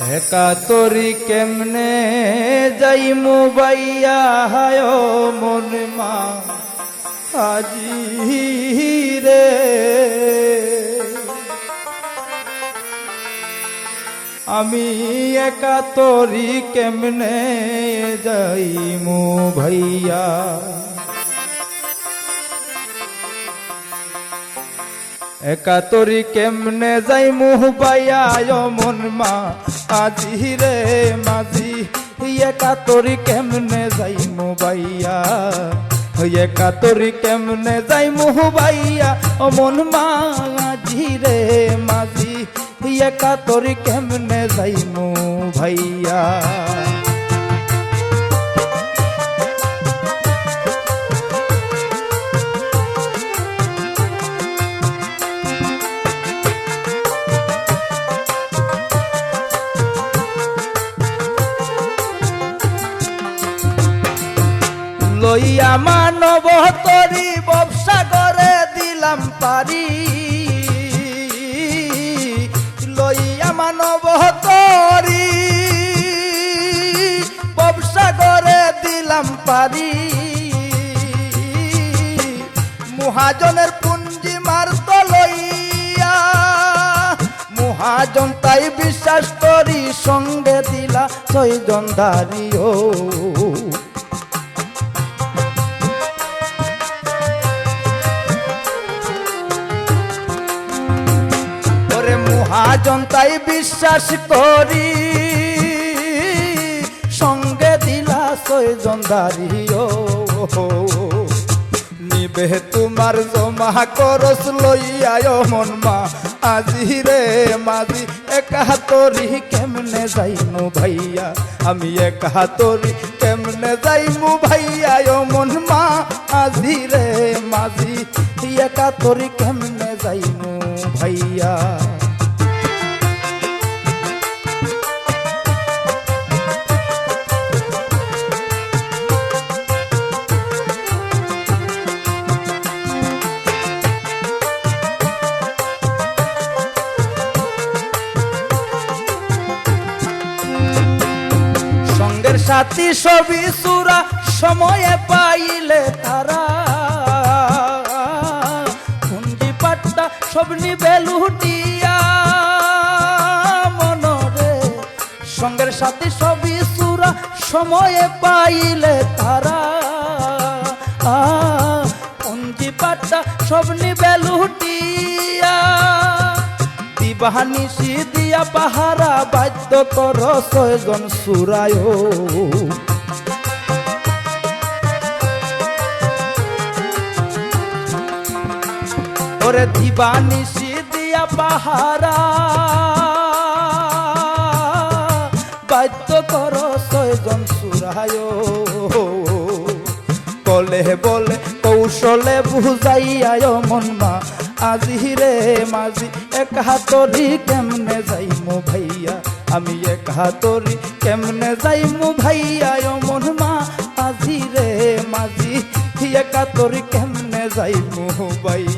একাতরি কেমনে যাই মুবাইয়া হায় মন মা, আজি রে। আমি একাতরি কেমনে যাই মু ভাইয়া একাতরি কেমনে যাই মুহ বাইয়া মন মা আজি রে মাঝি একাতরি কেমনে যাই মোবাইয়া বাইয়া একাতরি কেমনে যাই মুহ বাইয়া? ও মন মা, আজি রে মাঝি একাতরি কেমনে যাই ভাইয়া? লইয়া মানব তরি ব্যবসা করে দিলাম পারি। লইয়া মানব তরি ব্যবসা করে দিলাম পারি। মহাজনের পুঞ্জি মারত লইয়া, মহাজন তাই বিশ্বাস করি সঙ্গে দিলা ছয়জন দাঁড়িও মহাজন তাই বিশ্বাস করি। সঙ্গে দিলা ছয়জন দাঁড়িও। নিবে তোমার জমা করস লইয়ায় মন মা। আজি রে মাঝি, একা তরি কেমনে যাইমু ভাইয়া? আমি একা তরি কেমনে যাইমু ভাইয়া ও মন মা। আজি রে মাঝি, একা তরি কেমনে যাইমু ভাইয়া? সঙ্গের সাথী সবই সুরা সময়ে পাইলে তারা। পুঞ্জি পাট্টা সব নিবে লুটিয়া মনরে। সঙ্গের সাথী সবই সুরা সময়ে পাইলে তারা। পুঞ্জি পাট্টা সব নিবে লুটিয়া দিবাহানি দিয়া পাহারা বাদ্য কর ছয়জন সুরায়। ওরে দিবানি দিয়া পাহারা বাদ্য কর ছয়জন সুরায়। কলে বলে কৌশলে বুঝাইয়ায় মন মা আজি হিরে মাঝি, এক হাতরি কেমনে যাইমু ভাইয়া? আমি এক হাতরি কেমনে যাইমু ভাইয়া? মন মা, আজি রে মাঝি, এক হাতরি কেমনে যাইমু ভাইয়া?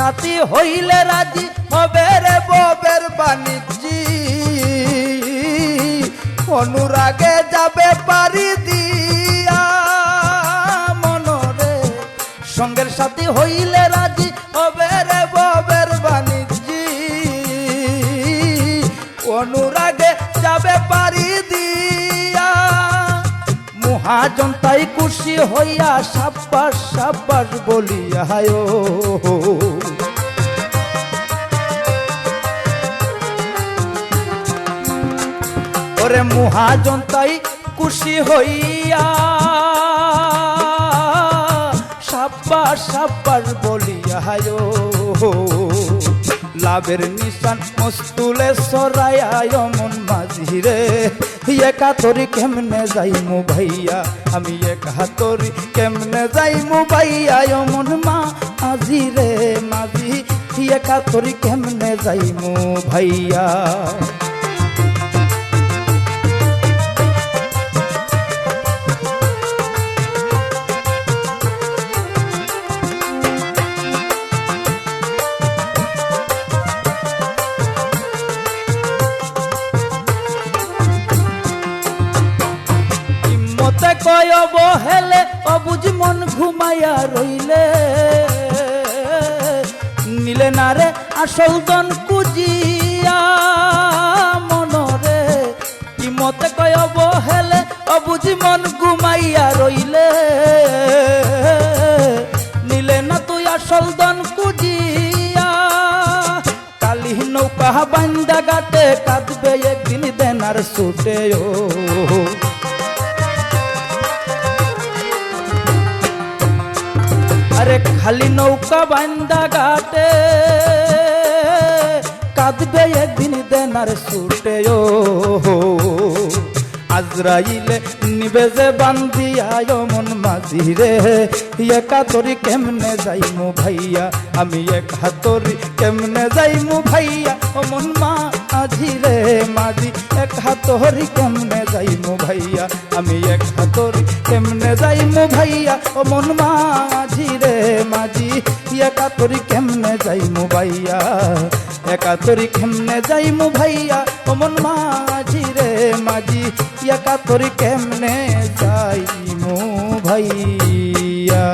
সাথী হইলে রাজি হবে রে ববের বাণিজ্যি। অনুরাগে যাবে পারি দিয়া। মনরে সঙ্গের সাথী হইলে রাজি হবে রে ববের বাণিজ্যি। অনুরাগে মহাজন তাই খুশি হইয়া সাব্বাস সাব্বাস বলিয়া ওরে মহাজন তাই খুশি হইয়া সাব্বাস সাব্বাস বলিয়া লাভের নিশান মস্তুলে সরায় মন মাঝি রে একা তরি কেমনে যাইমু ভাইয়া? আমি একা তরি কেমনে যাইমু ভাইয়া মন মা আজি রে মাঝি। একা তরি কেমনে যাইমু ভাইয়া? মতে কয় বহেলে মন ঘুমাইয়া রইলে। নিলে না রে আসল দন কুজিয়া মনরে। কি মতে কয় বহেলে, অবুঝ মন ঘুমাইয়া রইলে। নিলে না তুই আসল দন কুজিয়া কালি নৌকা বান্দা গাতে কাঁদবে, একদিন দেনার ছুটে ও আরে খালি নৌকা বান্দা ঘাটে, কাঁদবে একদিন দেনার ছুটে ও আজরাইলে নিবে যে বান্দিয়া মন মাঝি রে। একা তোরি কেমনে যাইমু ভাইয়া? আমি এক হাতরি কেমনে যাইমু ভাইয়া? মন মাঝি রে মাঝি, এক হাতরি কেমনে যাইমু ভাইয়া? আমি এক হাতরি কেমনে যাইমু ভাইয়া? ও মন মাঝি রে মাঝি, একা তোরি কেমনে যাইমু ভাইয়া? একা তোরি কেমনে যাইমু ভাইয়া? ও মন মাঝি রে মাঝি, একা তোরি কেমনে যাইমু ভাইয়া?